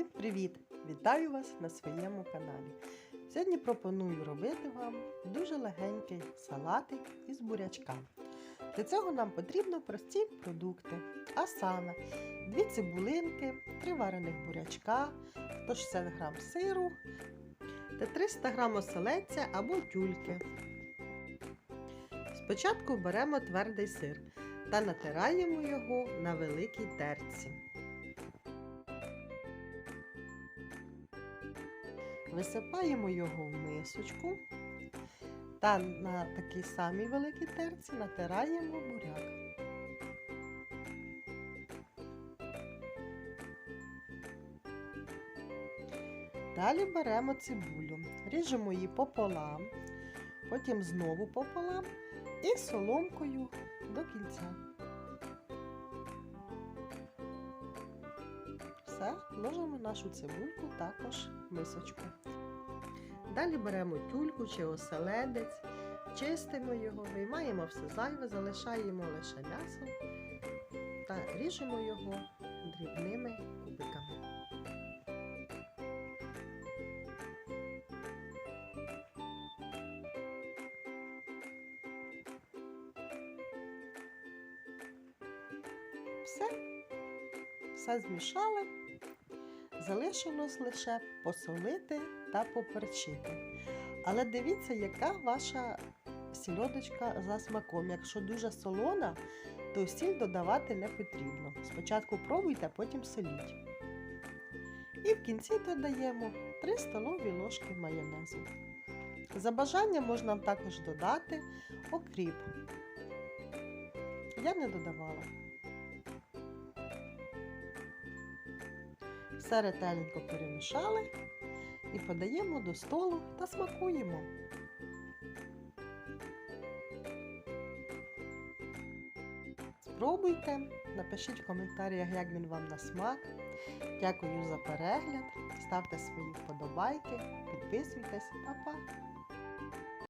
Всім привіт! Вітаю вас на своєму каналі. Сьогодні пропоную робити вам дуже легенький салатик із бурячка. Для цього нам потрібно прості продукти, а саме 2 цибулинки, 3 варених бурячка, 160 г сиру та 300 г оселедця або тюльки. Спочатку беремо твердий сир та натираємо його на великій терці. Висипаємо його в мисочку та на такій самій великій терці натираємо буряк. Далі беремо цибулю, ріжемо її пополам, потім знову пополам і соломкою до кінця. Все, ложимо нашу цибульку також в мисочку. Далі беремо тюльку чи оселедець, чистимо його, виймаємо все зайве, залишаємо лише м'ясо та ріжемо його дрібними кубиками. Все, все змішали. Залишилось лише посолити та поперчити. Але дивіться, яка ваша сільодочка за смаком. Якщо дуже солона, то сіль додавати не потрібно. Спочатку пробуйте, потім соліть. І в кінці додаємо 3 столові ложки майонезу. За бажанням можна також додати окріп. Я не додавала. Все ретельненько перемішали і подаємо до столу та смакуємо. Спробуйте, напишіть в коментарях, як він вам на смак. Дякую за перегляд. Ставте свої вподобайки, підписуйтесь, Па-па!